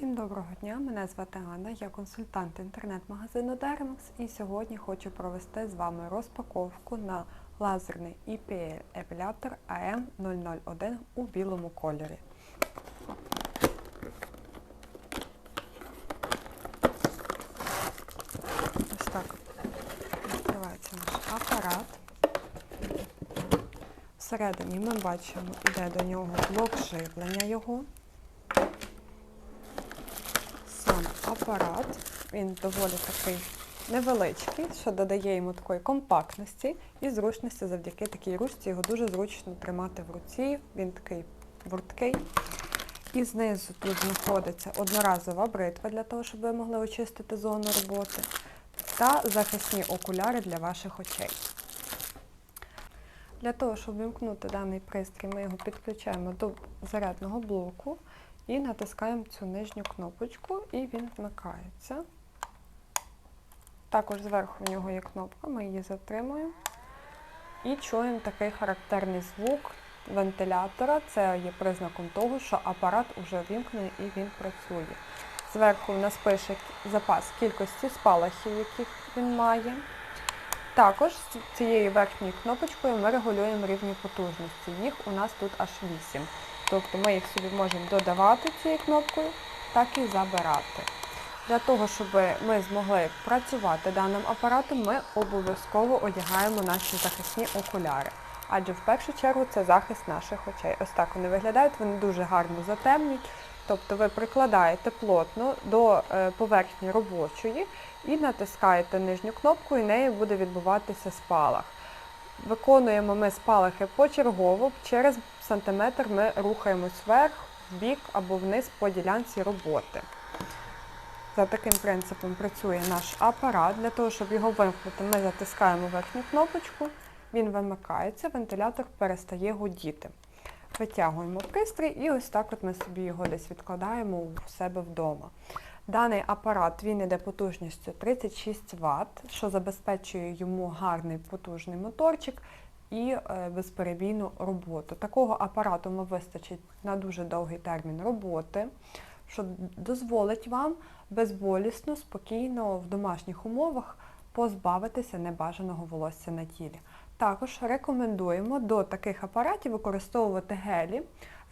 Всім доброго дня, мене звати Анна, я консультант інтернет-магазину Dermax і сьогодні хочу провести з вами розпаковку на лазерний EPL епілятор AM001 у білому кольорі. Ось так відкривається наш апарат. Всередині ми бачимо, йде до нього блок живлення його. Сам апарат, він доволі такий невеличкий, що додає йому такої компактності і зручності завдяки такій ручці. Його дуже зручно тримати в руці, він такий бурткий. І знизу тут знаходиться одноразова бритва для того, щоб ви могли очистити зону роботи, та захисні окуляри для ваших очей. Для того, щоб вимкнути даний пристрій, ми його підключаємо до зарядного блоку і натискаємо цю нижню кнопочку, і він вмикається. Також зверху в нього є кнопка, ми її затримуємо. І чуємо такий характерний звук вентилятора. Це є признаком того, що апарат вже вімкнений і він працює. Зверху в нас пише запас кількості спалахів, яких він має. Також з цією верхньою кнопочкою ми регулюємо рівні потужності. Їх у нас тут аж 8. Тобто ми їх собі можемо додавати цією кнопкою, так і забирати. Для того, щоб ми змогли працювати даним апаратом, ми обов'язково одягаємо наші захисні окуляри. Адже в першу чергу це захист наших очей. Ось так вони виглядають, вони дуже гарно затемнюють. Тобто ви прикладаєте плотно до е, поверхні робочої і натискаєте нижню кнопку, і нею буде відбуватися спалах. Виконуємо ми спалахи почергово, через сантиметр ми рухаємось вверх, вбік або вниз по ділянці роботи. За таким принципом працює наш апарат. Для того, щоб його вимкнути, ми затискаємо верхню кнопочку, він вимикається, вентилятор перестає гудіти. Витягуємо пристрій і ось так от ми собі його десь відкладаємо у себе вдома. Даний апарат він іде потужністю 36 Вт, що забезпечує йому гарний потужний моторчик і е, безперебійну роботу. Такого апарату вам вистачить на дуже довгий термін роботи, що дозволить вам безболісно, спокійно в домашніх умовах позбавитися небажаного волосся на тілі. Також рекомендуємо до таких апаратів використовувати гелі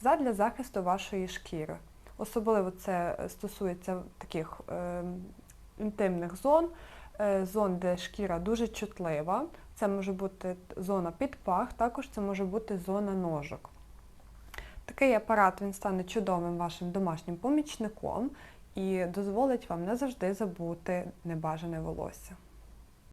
задля захисту вашої шкіри. Особливо це стосується таких е, інтимних зон, е, зон, де шкіра дуже чутлива. Це може бути зона під пах, також це може бути зона ножок. Такий апарат він стане чудовим вашим домашнім помічником і дозволить вам не завжди забути небажане волосся.